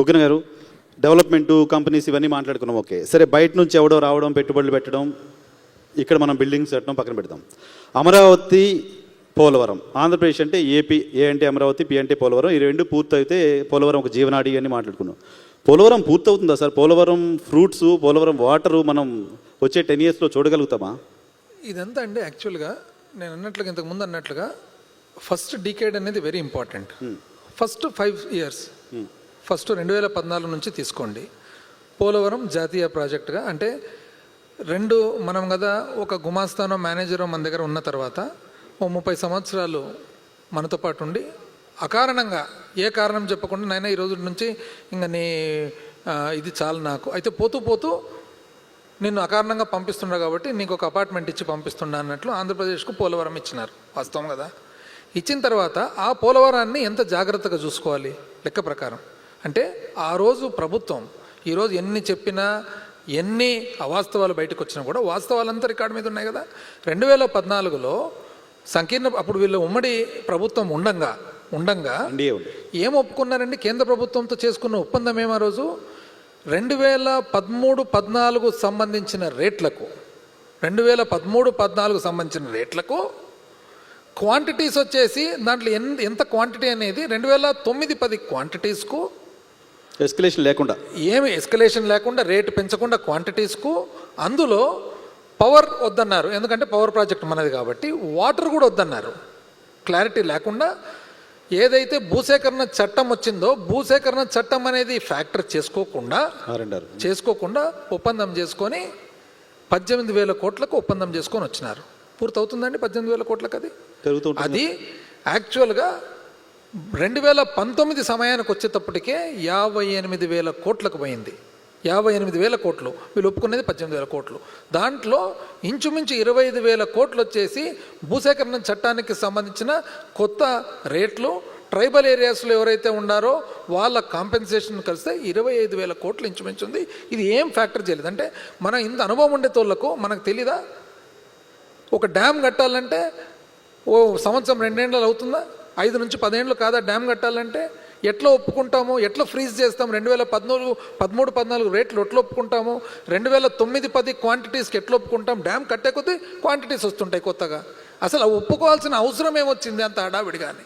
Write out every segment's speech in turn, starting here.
బుగ్గన గారు development companies ఇవన్నీ మాట్లాడుకున్నాం ఓకే. సరే బయట నుంచి ఎవడో రావడం పెట్టుబడులు పెట్టడం ఇక్కడ మనం బిల్డింగ్స్ కట్టడం పక్కన పెడతాం. అమరావతి పోలవరం. ఆంధ్రప్రదేశ్ అంటే ఏపీ ఏ అంటే అమరావతి పి అంటే పోలవరం ఈ రెండు పూర్తయితే పోలవరం ఒక జీవనాడి అని మాట్లాడుకున్నాం. Polavaram పూర్తవుతుందా sir? Polavaram fruits Polavaram water మనం వచ్చే టెన్ ఇయర్స్లో చూడగలుగుతామా? ఇదంతా అండి యాక్చువల్గా నేను అన్నట్లుగా ఇంతకు ముందు అన్నట్లుగా ఫస్ట్ డీకేడ్ అనేది very important. First five years. First రెండు వేల పద్నాలుగు నుంచి తీసుకోండి. పోలవరం జాతీయ ప్రాజెక్టుగా అంటే రెండు మనం కదా ఒక గుమాస్తానో మేనేజరో మన దగ్గర ఉన్న తర్వాత ఓ ముప్పై సంవత్సరాలు మనతో పాటు ఉండి అకారణంగా ఏ కారణం చెప్పకుండా నాయన ఈ రోజు నుంచి ఇంకా నీ ఇది చాలు నాకు. అయితే పోతూ పోతూ నిన్ను అకారణంగా పంపిస్తున్నా కాబట్టి నీకు ఒక అపార్ట్మెంట్ ఇచ్చి పంపిస్తున్నా అన్నట్లు ఆంధ్రప్రదేశ్కు పోలవరం ఇచ్చినారు. వాస్తవం కదా? ఇచ్చిన తర్వాత ఆ పోలవరాన్ని ఎంత జాగ్రత్తగా చూసుకోవాలి? లెక్క ప్రకారం. అంటే ఆ రోజు ప్రభుత్వం ఈరోజు ఎన్ని చెప్పినా ఎన్ని అవాస్తవాలు బయటకు వచ్చినా కూడా వాస్తవాలంతా రికార్డు మీద ఉన్నాయి కదా. రెండు వేల పద్నాలుగులో సంకీర్ణ అప్పుడు వీళ్ళు ఉమ్మడి ప్రభుత్వం ఉండంగా ఉండంగా ఏం ఒప్పుకున్నారండి? కేంద్ర ప్రభుత్వంతో చేసుకున్న ఒప్పందం ఏమో ఆ రోజు? రెండు వేల పదమూడు పద్నాలుగు సంబంధించిన రేట్లకు రెండు వేల పదమూడు పద్నాలుగు సంబంధించిన రేట్లకు క్వాంటిటీస్ వచ్చేసి దాంట్లో ఎంత ఎంత క్వాంటిటీ అనేది రెండు వేల తొమ్మిది పది క్వాంటిటీస్కు ఎస్కలేషన్ లేకుండా. ఏమి ఎస్కలేషన్ లేకుండా రేటు పెంచకుండా క్వాంటిటీస్కు అందులో పవర్ వద్దన్నారు. ఎందుకంటే పవర్ ప్రాజెక్ట్ మనది కాబట్టి వాటర్ కూడా వద్దన్నారు. క్లారిటీ లేకుండా ఏదైతే భూసేకరణ చట్టం వచ్చిందో భూసేకరణ చట్టం అనేది ఫ్యాక్టర్ చేసుకోకుండా చేసుకోకుండా ఒప్పందం చేసుకొని పద్దెనిమిది వేల కోట్లకు ఒప్పందం చేసుకొని వచ్చినారు. పూర్తవుతుందండి పద్దెనిమిది వేల కోట్లకు అది అది యాక్చువల్గా రెండు వేల పంతొమ్మిది సమయానికి వచ్చేటప్పటికే యాభై ఎనిమిది వేల కోట్లకు పోయింది. యాభై ఎనిమిది వేల కోట్లు. వీళ్ళు ఒప్పుకునేది పద్దెనిమిది వేల కోట్లు. దాంట్లో ఇంచుమించు ఇరవై ఐదు వేల కోట్లు వచ్చేసి భూసేకరణ చట్టానికి సంబంధించిన కొత్త రేట్లు ట్రైబల్ ఏరియాస్లో ఎవరైతే ఉన్నారో వాళ్ళ కాంపెన్సేషన్ కలిస్తే ఇరవై ఐదు వేల కోట్లు ఇంచుమించు ఉంది. ఇది ఏం ఫ్యాక్టర్ చేయలేదు. అంటే మన ఇంత అనుభవం ఉండే తోళ్ళకు మనకు తెలీదా? ఒక డ్యామ్ కట్టాలంటే ఓ సంవత్సరం రెండేళ్ళు అవుతుందా? ఐదు నుంచి పదేళ్ళు కాదా డ్యామ్ కట్టాలంటే? ఎట్లా ఒప్పుకుంటాము? ఎట్లా ఫ్రీజ్ చేస్తాం రెండు వేల పద్నాలుగు పదమూడు పద్నాలుగు రేట్లు ఎట్లా ఒప్పుకుంటాము? రెండు వేల తొమ్మిది పది క్వాంటిటీస్కి ఎట్లా ఒప్పుకుంటాం? డ్యామ్ కట్టే కొద్దీ క్వాంటిటీస్ వస్తుంటాయి కొత్తగా. అసలు ఒప్పుకోవాల్సిన అవసరం ఏమొచ్చింది అంత హడావిడిగాని?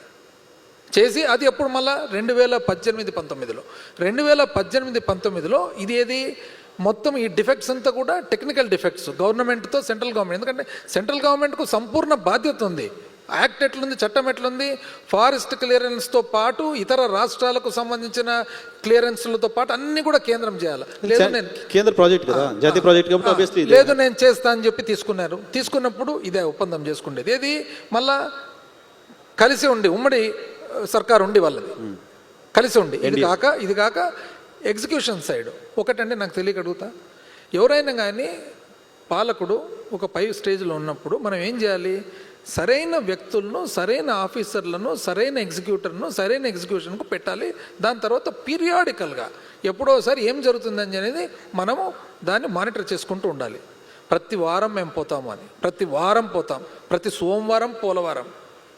చేసి అది ఎప్పుడు మళ్ళా? రెండు వేల పద్దెనిమిది పంతొమ్మిదిలో. రెండు వేల పద్దెనిమిది పంతొమ్మిదిలో ఇది ఏది మొత్తం ఈ డిఫెక్ట్స్ అంతా కూడా టెక్నికల్ డిఫెక్ట్స్. గవర్నమెంట్తో సెంట్రల్ గవర్నమెంట్. ఎందుకంటే సెంట్రల్ గవర్నమెంట్కు సంపూర్ణ బాధ్యత ఉంది. యాక్ట్ ఎట్లుంది చట్టం ఎట్లుంది? ఫారెస్ట్ క్లియరెన్స్తో పాటు ఇతర రాష్ట్రాలకు సంబంధించిన క్లియరెన్స్లతో పాటు అన్ని కూడా కేంద్రం చేయాలి. లేదు నేను కేంద్ర ప్రాజెక్ట్ కదా? జాతీయ ప్రాజెక్ట్ కాబట్టి లేదు నేను చేస్తా అని చెప్పి తీసుకున్నారు. తీసుకున్నప్పుడు ఇదే ఒప్పందం చేసుకునేది ఏది? మళ్ళా కలిసి ఉండి ఉమ్మడి సర్కార్ ఉండి వాళ్ళది. కలిసి ఉండి ఇది కాక ఇది కాక ఎగ్జిక్యూషన్ సైడ్. ఒకటంటే నాకు తెలియక అడుగుతా. ఎవరైనా కానీ పాలకుడు ఒక పై స్టేజ్లో ఉన్నప్పుడు మనం ఏం చేయాలి? సరైన వ్యక్తులను సరైన ఆఫీసర్లను సరైన ఎగ్జిక్యూటర్ను సరైన ఎగ్జిక్యూషన్కు పెట్టాలి. దాని తర్వాత పీరియాడికల్గా ఎప్పుడోసారి ఏం జరుగుతుందని అనేది మనము దాన్ని మానిటర్ చేసుకుంటూ ఉండాలి. ప్రతి వారం మేము పోతాము అని. ప్రతి వారం పోతాం. ప్రతి సోమవారం పోలవారం.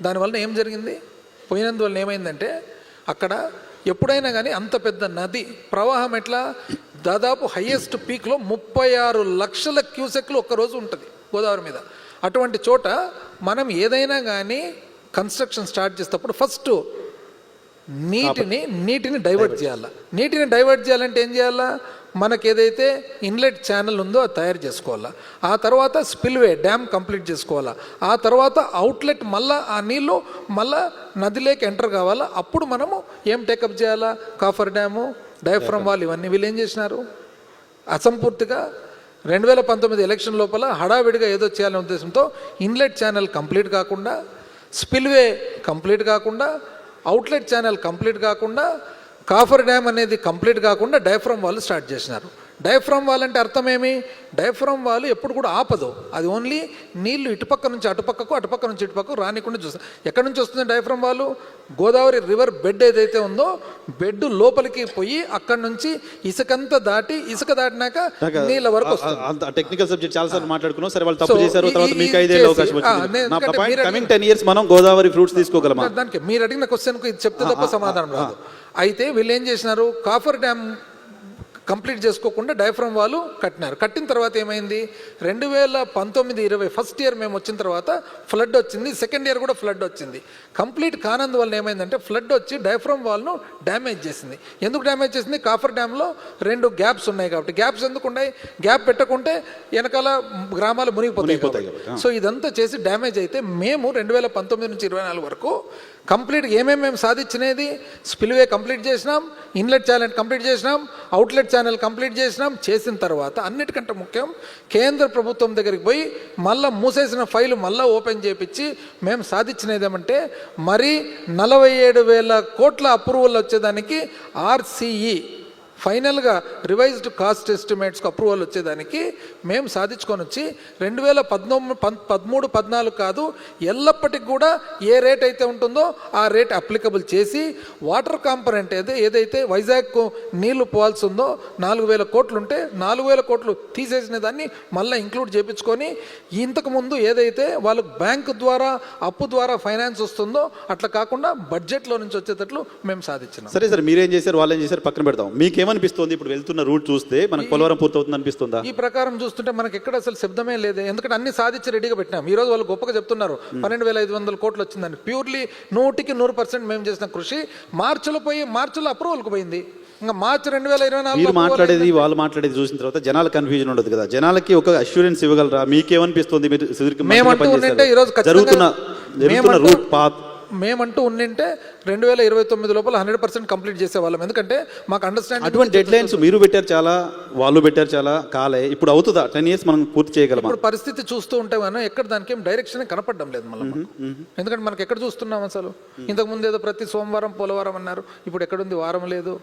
దానివల్ల ఏం జరిగింది? పోయినందువల్ల ఏమైందంటే అక్కడ ఎప్పుడైనా కానీ అంత పెద్ద నది ప్రవాహం ఎట్లా? దాదాపు హయ్యెస్ట్ పీక్లో ముప్పై ఆరు లక్షల క్యూసెక్లు ఒక్కరోజు ఉంటుంది గోదావరి మీద. అటువంటి చోట మనం ఏదైనా కానీ కన్స్ట్రక్షన్ స్టార్ట్ చేసేటప్పుడు ఫస్ట్ నీటిని నీటిని డైవర్ట్ చేయాలా? నీటిని డైవర్ట్ చేయాలంటే ఏం చేయాలా? మనకి ఏదైతే ఇన్లెట్ ఛానల్ ఉందో అది తయారు చేసుకోవాలా? ఆ తర్వాత స్పిల్వే డ్యామ్ కంప్లీట్ చేసుకోవాలా? ఆ తర్వాత అవుట్లెట్ మళ్ళా ఆ నీళ్ళు మళ్ళా నదిలోకి ఎంటర్ కావాలా? అప్పుడు మనము ఏం టేకప్ చేయాలా? కాఫర్ డ్యాము డయాఫ్రమ్ వాల్ ఇవన్నీ వీళ్ళు ఏం చేసినారు? అసంపూర్తిగా రెండు వేల పంతొమ్మిది ఎలక్షన్ లోపల హడావిడిగా ఏదో చేయాలనే ఉద్దేశంతో ఇన్లెట్ ఛానల్ కంప్లీట్ కాకుండా స్పిల్వే కంప్లీట్ కాకుండా అవుట్లెట్ ఛానల్ కంప్లీట్ కాకుండా కాఫర్ డ్యామ్ అనేది కంప్లీట్ కాకుండా డైఫ్రమ్ వాళ్ళు స్టార్ట్ చేసినారు. డయాఫ్రమ్ వాల్ అంటే అర్థం ఏమి డయాఫ్రమ్ వాల్ ఎప్పుడు కూడా ఆపదు. అది ఓన్లీ నీళ్ళు ఇటుపక్క నుంచి అటుపక్కకు అటుపక్క నుంచి ఇటుపక్కకు రానికుండా చూస్తుంది ఎక్కడి నుంచి వస్తుంది డయాఫ్రమ్ వాళ్ళు గోదావరి రివర్ బెడ్ ఏదైతే ఉందో బెడ్ లోపలికి పోయి అక్కడి నుంచి ఇసుకంతా దాటి ఇసుక దాటినాక నీళ్ళ వరకు వస్తుంది. టెక్నికల్ సబ్జెక్ట్ చాలా సార్లు మాట్లాడుకున్నాం. సరే వాళ్ళు తప్పు చేశారు తర్వాత మీకు ఐదేళ్ళు అవకాశం వచ్చింది. కమింగ్ టెన్ ఇయర్స్ మనం గోదావరి ఫ్రూట్స్ తీసుకోగలమా? దానికి మీరు అడిగిన క్వశ్చన్కు ఇది చెప్తే తప్ప సమాధానం రాదు. అయితే వీళ్ళు ఏం చేసినారు? కాఫర్ డ్యామ్ కంప్లీట్ చేసుకోకుండా డయాఫ్రమ్ వాళ్ళు కట్టినారు. కట్టిన తర్వాత ఏమైంది? రెండు వేల పంతొమ్మిది ఇరవై ఫస్ట్ ఇయర్ మేము వచ్చిన తర్వాత ఫ్లడ్ వచ్చింది. సెకండ్ ఇయర్ కూడా ఫ్లడ్ వచ్చింది. కంప్లీట్ కానందు వల్ల ఏమైందంటే ఫ్లడ్ వచ్చి డయాఫ్రమ్ వాల్ను డ్యామేజ్ చేసింది. ఎందుకు డ్యామేజ్ చేసింది? కాఫర్ డ్యామ్లో రెండు గ్యాప్స్ ఉన్నాయి కాబట్టి. గ్యాప్స్ ఎందుకు ఉన్నాయి? గ్యాప్ పెట్టకుంటే వెనకాల గ్రామాలు మునిగిపోతాయి. సో ఇదంతా చేసి డ్యామేజ్ అయితే మేము రెండు వేల పంతొమ్మిది నుంచి ఇరవై నాలుగు వరకు కంప్లీట్ ఏమేమి మేము సాధించినది? స్పిల్వే కంప్లీట్ చేసినాం ఇన్లెట్ ఛానల్ కంప్లీట్ చేసినాం అవుట్లెట్ ఛానల్ కంప్లీట్ చేసినాం చేసిన తర్వాత అన్నిటికంటే ముఖ్యం కేంద్ర ప్రభుత్వం దగ్గరికి పోయి మళ్ళీ మూసేసిన ఫైల్ మళ్ళీ ఓపెన్ చేపించి మేము సాధించినది ఏమంటే మరి నలభై ఏడు వేల కోట్ల అప్రూవల్ వచ్చేదానికి ఆర్సిఈ ఫైనల్గా రివైజ్డ్ కాస్ట్ ఎస్టిమేట్స్కి అప్రూవల్ వచ్చేదానికి మేము సాధించుకొని వచ్చి రెండు వేల పద్నొమ్మిది పదమూడు పద్నాలుగు కాదు ఎల్లప్పటికి కూడా ఏ రేట్ అయితే ఉంటుందో ఆ రేట్ అప్లికబుల్ చేసి వాటర్ కాంపనెంట్ ఏదో ఏదైతే వైజాగ్కు నీళ్ళు పోవాల్సి ఉందో నాలుగు వేల కోట్లు ఉంటే నాలుగు వేల కోట్లు తీసేసిన దాన్ని మళ్ళీ ఇంక్లూడ్ చేపించుకొని ఇంతకుముందు ఏదైతే వాళ్ళకు బ్యాంకు ద్వారా అప్పు ద్వారా ఫైనాన్స్ వస్తుందో అట్లా కాకుండా బడ్జెట్లో నుంచి వచ్చేటట్లు మేము సాధించినాం. సరే సార్ మీరేం చేశారు వాళ్ళు ఏం చేశారు పక్కన పెడతాం. మీకేమనిపిస్తుంది ఇప్పుడు వెళ్తున్న రూట్ చూస్తే మనకు పోలవరం పూర్తవుతుంది అనిపిస్తుందా? ఈ ప్రకారం చూస్తుంటే మనకి ఎక్కడ అసలు శబ్దమే లేదు. ఎందుకంటే అన్ని సాధించి రెడీగా పెట్టినాం. ఈ రోజు వాళ్ళు గొప్పగా చెప్తున్నారు. పన్నెండు వేల ఐదు వందల కోట్లు వచ్చిందని. ప్యూర్లీ నూటికి నూరు పర్సెంట్ మేము చేసిన కృషి మార్చిలో పోయి మార్చిలో అప్రూవల్కి పోయింది. ఇంకా మార్చి రెండు వేల ఇరవై మీరు నాలుగు మాట్లాడేది వాళ్ళు మాట్లాడేది చూసిన తర్వాత జనాల కన్ఫ్యూజన్ ఉండదు కదా. జనాలకి ఒక అష్యూరెన్స్ ఇవ్వగలరా? మీకేమనిపిస్తుంది మీరు సుదీర్ఘ మంత్రిగా ఉండింటే పనిచేశారు. ఈరోజు జరుగుతున్న జరుగుతున్న రూట్ పాత్ మేమంటూ ఉండింటే రెండు వేల ఇరవై తొమ్మిది లోపల హండ్రెడ్ పర్సెంట్ కంప్లీట్ చేసేవాళ్ళం. ఎందుకంటే మాకు అండర్స్టాండింగ్ అటువంటి డెడ్ లైన్స్ మీరు పెట్టారు చాలా వాళ్ళు పెట్టారు చాలా కాలే. ఇప్పుడు అవుతుందా? టెన్ ఇయర్స్ మనం పూర్తి చేయగలమా? ఇప్పుడు పరిస్థితి చూస్తూ ఉంటే మనం ఎక్కడ దానికి ఏం డైరెక్షన్ కనపడడం లేదు మాకు. ఎందుకంటే మనకి ఎక్కడ చూస్తున్నాం అసలు? ఇంతకు ముందు ఏదో ప్రతి సోమవారం పోలవారం అన్నారు. ఇప్పుడు ఎక్కడుంది వారం లేదు.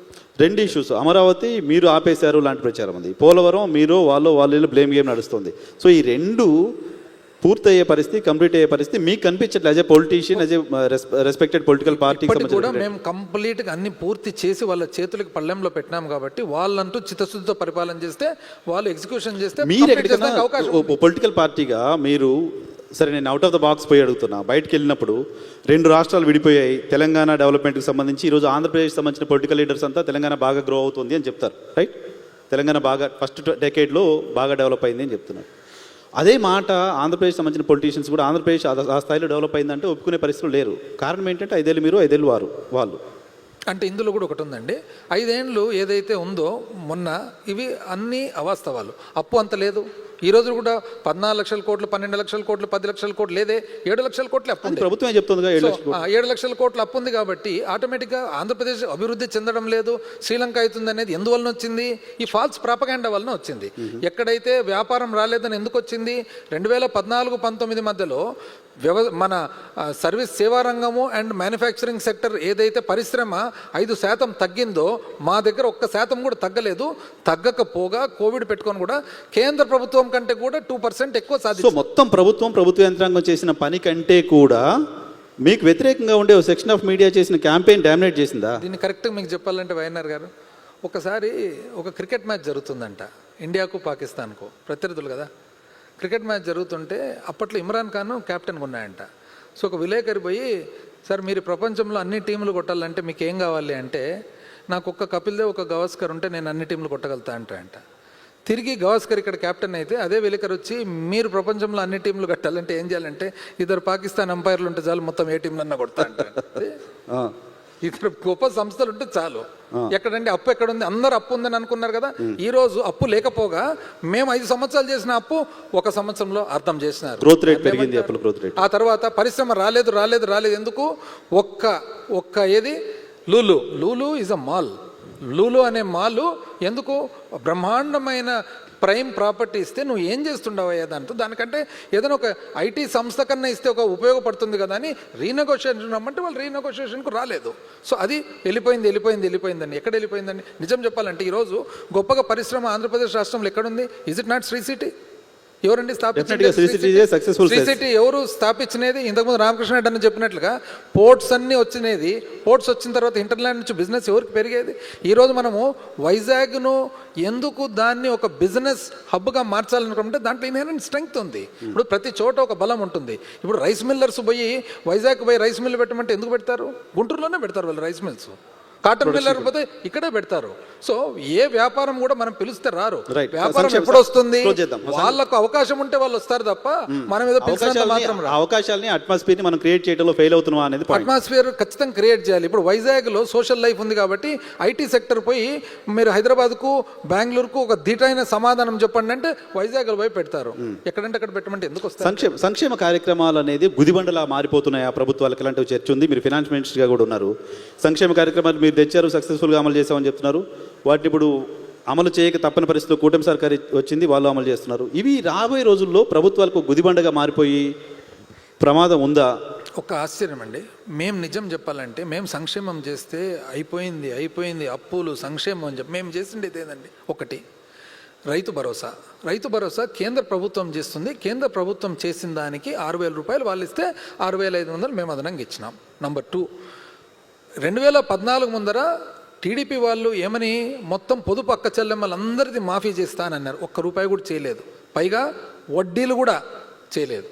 రెండు ఇష్యూస్ అమరావతి మీరు ఆపేశారు లాంటి ప్రచారం ఉంది. పోలవరం మీరు వాళ్ళు వాళ్ళు బ్లేమ్ గేమ్ నడుస్తుంది. సో ఈ రెండు పూర్తయ్యే పరిస్థితి కంప్లీట్ అయ్యే పరిస్థితి మీకు కనిపించట్లేదు as a politician as a respected political ఇప్పటికి కూడా మేము కంప్లీట్గా అన్ని పూర్తి చేసి వాళ్ళ చేతులకి పళ్ళెంలో పెట్టినాం కాబట్టి వాళ్ళంటూ చిత్తశుద్ధితో పరిపాలన చేస్తే వాళ్ళు ఎగ్జిక్యూషన్ చేస్తే మీరు ఎక్కడికైనా పొలిటికల్ పార్టీగా మీరు సరే నేను అవుట్ ఆఫ్ ద బాక్స్ పోయి అడుగుతున్నా. బయటకు వెళ్ళినప్పుడు రెండు రాష్ట్రాలు విడిపోయాయి. తెలంగాణ డెవలప్మెంట్కి సంబంధించి ఈరోజు ఆంధ్రప్రదేశ్ సంబంధించిన పొలిటికల్ లీడర్స్ అంతా తెలంగాణ బాగా గ్రో అవుతుంది అని చెప్తారు రైట్ తెలంగాణ బాగా ఫస్ట్ డెకేడ్లో బాగా డెవలప్ అయింది అని చెప్తున్నారు. అదే మాట ఆంధ్రప్రదేశ్ సంబంధించిన పొలిటీషియన్స్ కూడా ఆంధ్రప్రదేశ్ ఆ- స్థాయిలో డెవలప్ అయిందంటే ఒప్పుకునే పరిస్థితులు లేరు. కారణం ఏంటంటే ఐదేళ్ళు మీరు ఐదేళ్ళు వారు వాళ్ళు. అంటే ఇందులో కూడా ఒకటి ఉందండి. ఐదేండ్లు ఏదైతే ఉందో మొన్న ఇవి అన్నీ అవాస్తవాలు. అప్పు అంత లేదు. ఈ రోజు కూడా పద్నాలుగు లక్షల కోట్లు పన్నెండు లక్షల కోట్లు పది లక్షల కోట్లు లేదే ఏడు లక్షల కోట్లు అప్పు ఉంది. ప్రభుత్వమే చెప్తుందిగా? ఏడు లక్షలు కోట్ల. అప్పు ఉంది కాబట్టి ఆటోమేటిక్గా ఆంధ్రప్రదేశ్ అభివృద్ధి చెందడం లేదు శ్రీలంక అవుతుంది అనేది ఎందువలన వచ్చింది? ఈ ఫాల్స్ ప్రాపగాండా వలన వచ్చింది. ఎక్కడైతే వ్యాపారం రాలేదని ఎందుకు వచ్చింది? రెండు వేల పద్నాలుగు పంతొమ్మిది మధ్యలో వ్యవ మన సర్వీస్ సేవా రంగము అండ్ మ్యానుఫ్యాక్చరింగ్ సెక్టర్ ఏదైతే పరిశ్రమ ఐదు శాతం తగ్గిందో మా దగ్గర ఒక్క శాతం కూడా తగ్గలేదు. తగ్గకపోగా కోవిడ్ పెట్టుకొని కూడా కేంద్ర ప్రభుత్వం కంటే కూడా టూ పర్సెంట్ ఎక్కువ సో సాధించింది మొత్తం ప్రభుత్వం ప్రభుత్వ యంత్రాంగం చేసిన పని కంటే కూడా మీకు వ్యతిరేకంగా ఉండే సెక్షన్ ఆఫ్ మీడియా చేసిన క్యాంపెయిన్ డామినేట్ చేసిందా? దీన్ని కరెక్ట్గా మీకు చెప్పాలంటే వైఎన్ఆర్ గారు ఒకసారి ఒక క్రికెట్ మ్యాచ్ జరుగుతుందంట ఇండియాకు పాకిస్తాన్కు ప్రత్యర్థులు కదా. క్రికెట్ మ్యాచ్ జరుగుతుంటే అప్పట్లో ఇమ్రాన్ ఖాన్ కెప్టెన్గా ఉన్నాయంట. సో ఒక విలేకరి పోయి సార్ మీరు ప్రపంచంలో అన్ని టీంలు కొట్టాలంటే మీకు ఏం కావాలి అంటే నాకు ఒక్క కపిల్ దేవ్ ఒక గవాస్కర్ ఉంటే నేను అన్ని టీంలు కొట్టగలుగుతా అంటాయంట. తిరిగి గవాస్కర్ ఇక్కడ కెప్టెన్ అయితే అదే విలేకరు వచ్చి మీరు ప్రపంచంలో అన్ని టీంలు కట్టాలంటే ఏం చేయాలంటే ఇద్దరు పాకిస్తాన్ అంపైర్లు ఉంటే చాలు మొత్తం ఏ టీంలన్నా కొడతా ఇతర గొప్ప సంస్థలు ఉంటే చాలు. ఎక్కడండి? అప్పు ఎక్కడ ఉంది అందరు అప్పు ఉందని అనుకున్నారు కదా. ఈ రోజు అప్పు లేకపోగా మేము ఐదు సంవత్సరాలు చేసిన అప్పు ఒక సంవత్సరంలో అర్థం చేసినారు. గ్రోత్ రేట్ పెరిగింది అప్పుల గ్రోత్ రేట్. ఆ తర్వాత పరిశ్రమ రాలేదు రాలేదు రాలేదు. ఎందుకు? ఒక్క ఒక్క ఏది? Lulu. Lulu is a mall Lulu అనే మాలు ఎందుకు బ్రహ్మాండమైన ప్రైమ్ ప్రాపర్టీ ఇస్తే నువ్వు ఏం చేస్తుండవయ్యా దాంతో? దానికంటే ఏదైనా ఒక ఐటీ సంస్థ కన్నా ఇస్తే ఒక ఉపయోగపడుతుంది కదా అని రీనెగోషియేషన్ రమ్మంటే వాళ్ళు రీనెగోషియేషన్కు రాలేదు. సో అది వెళ్ళిపోయింది వెళ్ళిపోయింది వెళ్ళిపోయిందని. ఎక్కడ వెళ్ళిపోయిందండి నిజం చెప్పాలంటే ఈరోజు గొప్పగా పరిశ్రమ ఆంధ్రప్రదేశ్ రాష్ట్రంలో ఎక్కడుంది? Is it not Sri City ఎవరండి. సిటీ ఎవరు స్థాపించినది? ఇంతకుముందు రామకృష్ణ రెడ్డి అని చెప్పినట్లుగా పోర్ట్స్ అన్నీ వచ్చినది. పోర్ట్స్ వచ్చిన తర్వాత ఇంటర్లాండ్ నుంచి బిజినెస్ ఎవరికి పెరిగేది? ఈరోజు మనము వైజాగ్ను ఎందుకు దాన్ని ఒక బిజినెస్ హబ్గా మార్చాలనుకుంటే దాంట్లో ఇన్హెరెంట్ స్ట్రెంగ్త్ ఉంది. ఇప్పుడు ప్రతి చోట ఒక బలం ఉంటుంది. ఇప్పుడు రైస్ మిల్లర్స్ పోయి వైజాగ్ పోయి రైస్ మిల్ పెట్టమంటే ఎందుకు పెడతారు? గుంటూరులోనే పెడతారు వాళ్ళు రైస్ మిల్స్. కాటన్ మిల్లర్ పోతే ఇక్కడే పెడతారు. సో ఏ వ్యాపారం కూడా మనం పిలిస్తే రారు. వ్యాపారం ఎప్పుడు వస్తుంది. వాళ్ళకు అవకాశం ఉంటే వాళ్ళు వస్తారు తప్ప మనం ఏదో పిలిచినంత మాత్రం అవకాశాలని అట్మాస్ఫియర్ని మనం క్రియేట్ చేయడంలో ఫెయిల్ అవుతున్నాం అనేది అట్మాస్ఫియర్ ఖచ్చితంగా క్రియేట్ చేయాలి. ఇప్పుడు వైజాగ్లో సోషల్ లైఫ్ ఉంది కాబట్టి ఐటీ సెక్టర్ పోయి మీరు హైదరాబాద్కు బెంగళూరుకు ఒక ధీటైన సమాధానం చెప్పండి అంటే వైజాగ్లో పోయి పెడతారు. ఎక్కడంటే అక్కడ పెట్టమంటే ఎందుకు వస్తారు? సంక్షేమ సంక్షేమ కార్యక్రమాలు అనేది గుదిబండలా మారిపోతున్నాయి ఆ ప్రభుత్వాలకు ఇలాంటి చర్చ ఉంది? మీరు ఫినాన్స్ మినిస్టర్గా కూడా ఉన్నారు. సంక్షేమ కార్యక్రమాలు మీరు తెచ్చారు సక్సెస్ఫుల్గా అమలు చేసామని చెప్తున్నారు. వాటిని ఇప్పుడు అమలు చేయక తప్పని పరిస్థితిలో కూటమి సర్కారు వచ్చింది వాళ్ళు అమలు చేస్తున్నారు. ఇవి రాబోయే రోజుల్లో ప్రభుత్వాలకు గుదిబండగా మారిపోయి ప్రమాదం ఉందా? ఒక ఆశ్చర్యం అండి. మేము నిజం చెప్పాలంటే మేము సంక్షేమం చేస్తే అయిపోయింది అయిపోయింది అప్పులు సంక్షేమం అని చెప్పి మేము చేసిండేది ఏదండి? ఒకటి రైతు భరోసా. రైతు భరోసా కేంద్ర ప్రభుత్వం చేస్తుంది. కేంద్ర ప్రభుత్వం చేసిన దానికి ఆరు వేల రూపాయలు వాళ్ళు ఇస్తే ఆరు వేల ఐదు వందలు మేము అదనంగా ఇచ్చినాం. నంబర్ టూ రెండు వేల పద్నాలుగు ముందర టీడీపీ వాళ్ళు ఏమని మొత్తం పొదుపు అక్క చెల్లెమ్మలందరిది మాఫీ చేస్తానన్నారు. ఒక్క రూపాయి కూడా చేయలేదు. పైగా వడ్డీలు కూడా చేయలేదు.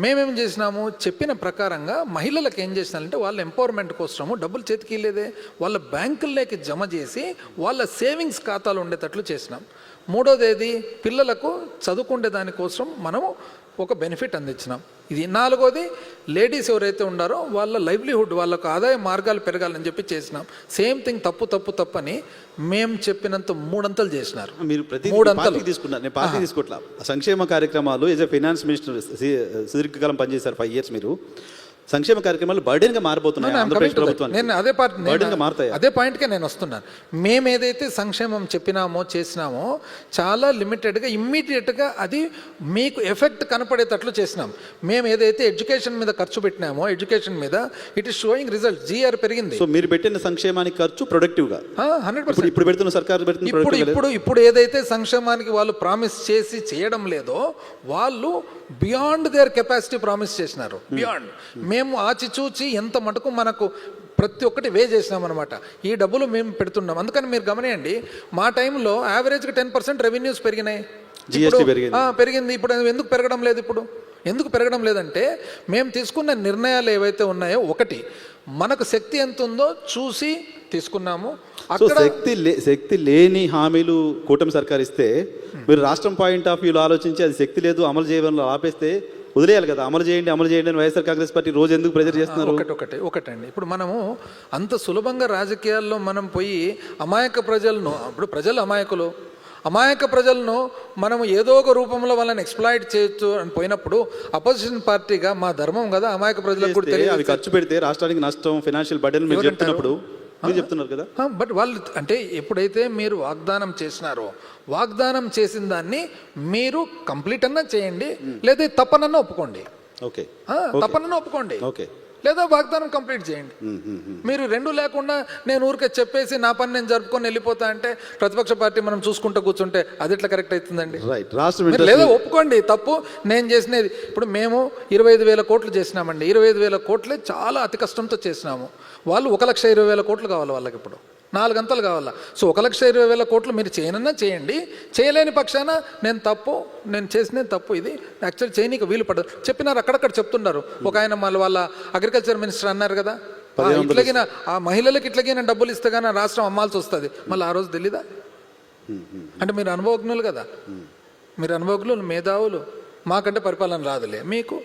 మేమేం చేసినాము? చెప్పిన ప్రకారంగా మహిళలకు ఏం చేసినారంటే వాళ్ళ ఎంపవర్మెంట్ కోసము డబ్బులు చేతికి ఇల్లేదే వాళ్ళ బ్యాంకుల్లోకి జమ చేసి వాళ్ళ సేవింగ్స్ ఖాతాలు ఉండేటట్లు చేసినాం. మూడోది ఏది పిల్లలకు చదువుకునే దానికోసం మనము ఒక బెనిఫిట్ అందించినాం. ఇది నాలుగోది లేడీస్ ఎవరైతే ఉన్నారో వాళ్ళ లైవ్లీహుడ్ వాళ్ళకు ఆదాయ మార్గాలు పెరగాలని చెప్పి చేసినాం. సేమ్ థింగ్ తప్పు తప్పు తప్పని మేము చెప్పినంత మూడంతలు చేసినారు. మీరు ప్రతి మూడంతలు. తీసుకున్నారు. నేను పార్టీ తీసుకోవట్లా సంక్షేమ కార్యక్రమాలు ఎస్ ఎ ఫైనాన్స్ మినిస్టర్ సుదీర్ఘకాలం పనిచేశారు ఫైవ్ ఇయర్స్ మీరు. సంక్షేమ కార్యక్రమాలు బర్డెన్గా మారిపోతున్నాయి No, no, I'm Andhra Pradesh coming to that. ప్రభుత్వానికి. నేను అదే పార్ట్ మారుతాయా? అదే పాయింట్కే నేను వస్తున్నాను. మేము ఏదైతే సంక్షేమం చెప్పినామో చేసినామో చాలా లిమిటెడ్గా ఇమ్మీడియట్గా అది మీకు ఎఫెక్ట్ కనపడేటట్లు చేసినాం. మేము ఏదైతే ఎడ్యుకేషన్ మీద ఖర్చు పెట్టినామో ఎడ్యుకేషన్ మీద it is showing result GR పెరిగింది. సో మీరు పెట్టిన సంక్షేమానికి ఖర్చు ప్రొడక్టివ్గా? హండ్రెడ్ ఇప్పుడు ఇప్పుడు పెడుతున్న సర్కారు ఇప్పుడు? ఇప్పుడు ఇప్పుడు ఏదైతే సంక్షేమానికి వాళ్ళు ప్రామిస్ చేసి చేయడం లేదో వాళ్ళు బియాండ్ దేర్ కెపాసిటీ ప్రామిస్ చేసినారు. బియాండ్ మేము ఆచిచూచి ఎంత మటుకు మనకు ప్రతి ఒక్కటి వే చేసినాం అనమాట ఈ డబ్బులు మేము పెడుతున్నాం. అందుకని మీరు గమనియండి మా టైంలో యావరేజ్గా టెన్ పర్సెంట్ రెవెన్యూస్ పెరిగినాయి. పెరిగింది. ఇప్పుడు ఎందుకు పెరగడం లేదు ఇప్పుడు? ఎందుకు పెరగడం లేదంటే మేము తీసుకున్న నిర్ణయాలు ఏవైతే ఉన్నాయో ఒకటి మనకు శక్తి ఎంత ఉందో చూసి తీసుకున్నాము. సో శక్తి శక్తి లేని హామీలు కూటమి సర్కార్ ఇస్తే మీరు రాష్ట్రం పాయింట్ ఆఫ్ వ్యూలో ఆలోచించి అది శక్తి లేదు అమలు చేయడంలో ఆపేస్తే వదిలేయాలి కదా. అమలు చేయండి అమలు చేయండి అని వైఎస్ఆర్ కాంగ్రెస్ పార్టీ రోజు ఎందుకు ప్రెజర్ చేస్తున్నారు? ఒకటి ఒకటి ఒకటండి ఇప్పుడు మనము అంత సులభంగా రాజకీయాల్లో మనం పోయి అమాయక ప్రజలను ఇప్పుడు ప్రజలు అమాయకులు. అమాయక ప్రజలను మనం ఏదో ఒక రూపంలో వాళ్ళని ఎక్స్ప్లాయిట్ చేయొచ్చు అని పోయినప్పుడు అపోజిషన్ పార్టీగా మా ధర్మం కదా అమాయక ప్రజలకు కూడా అవి ఖర్చు పెడితే రాష్ట్రానికి నష్టం ఫైనాన్షియల్ బర్డెన్ మీరు? చెప్తున్నప్పుడు మీరు చెప్తున్నారు కదా? బట్ వాళ్ళు అంటే ఎప్పుడైతే మీరు వాగ్దానం చేసినారో వాగ్దానం చేసిన దాన్ని మీరు కంప్లీట్ అన్నా చేయండి లేదా తప్పనన్నా ఒప్పుకోండి. ఓకే. తప్పనన్నా ఒప్పుకోండి. ఓకే. లేదా వాగ్దానం కంప్లీట్ చేయండి. మీరు రెండు లేకుండా నేను ఊరికే చెప్పేసి నా పని నేను జరుపుకొని వెళ్ళిపోతా అంటే ప్రతిపక్ష పార్టీ మనం చూసుకుంటూ కూర్చుంటే అది ఎట్లా కరెక్ట్ అవుతుందండి? రైట్ లేదా ఒప్పుకోండి తప్పు. నేను చేసినది ఇప్పుడు మేము ఇరవై ఐదు వేల కోట్లు చేసినామండి. ఇరవై ఐదు వేల కోట్లే చాలా అతి కష్టంతో చేసినాము. వాళ్ళు ఒక లక్ష ఇరవై వేల కోట్లు కావాలి వాళ్ళకి ఇప్పుడు నాలుగంతలు కావాలా. సో ఒక లక్ష ఇరవై వేల కోట్లు మీరు చేయనన్నా చేయండి. చేయలేని పక్షాన నేను తప్పు నేను చేసినది తప్పు ఇది. యాక్చువల్ చేయనీకి వీలు పడదు. చెప్పినారు అక్కడక్కడ చెప్తున్నారు. ఒక ఆయన మళ్ళీ వాళ్ళ అగ్రికల్చర్ మినిస్టర్ అన్నారు కదా. ఇట్లాగిన ఆ మహిళలకు ఇట్లాగిన డబ్బులు ఇస్తే కానీ రాష్ట్రం అమ్మాల్సి వస్తుంది. మళ్ళీ ఆ రోజు తెలీదా? అంటే మీరు అనుభవజ్ఞులు కదా. మీరు అనుభవజ్ఞులు మేధావులు. మాకంటే పరిపాలన రాదులే. మీకు?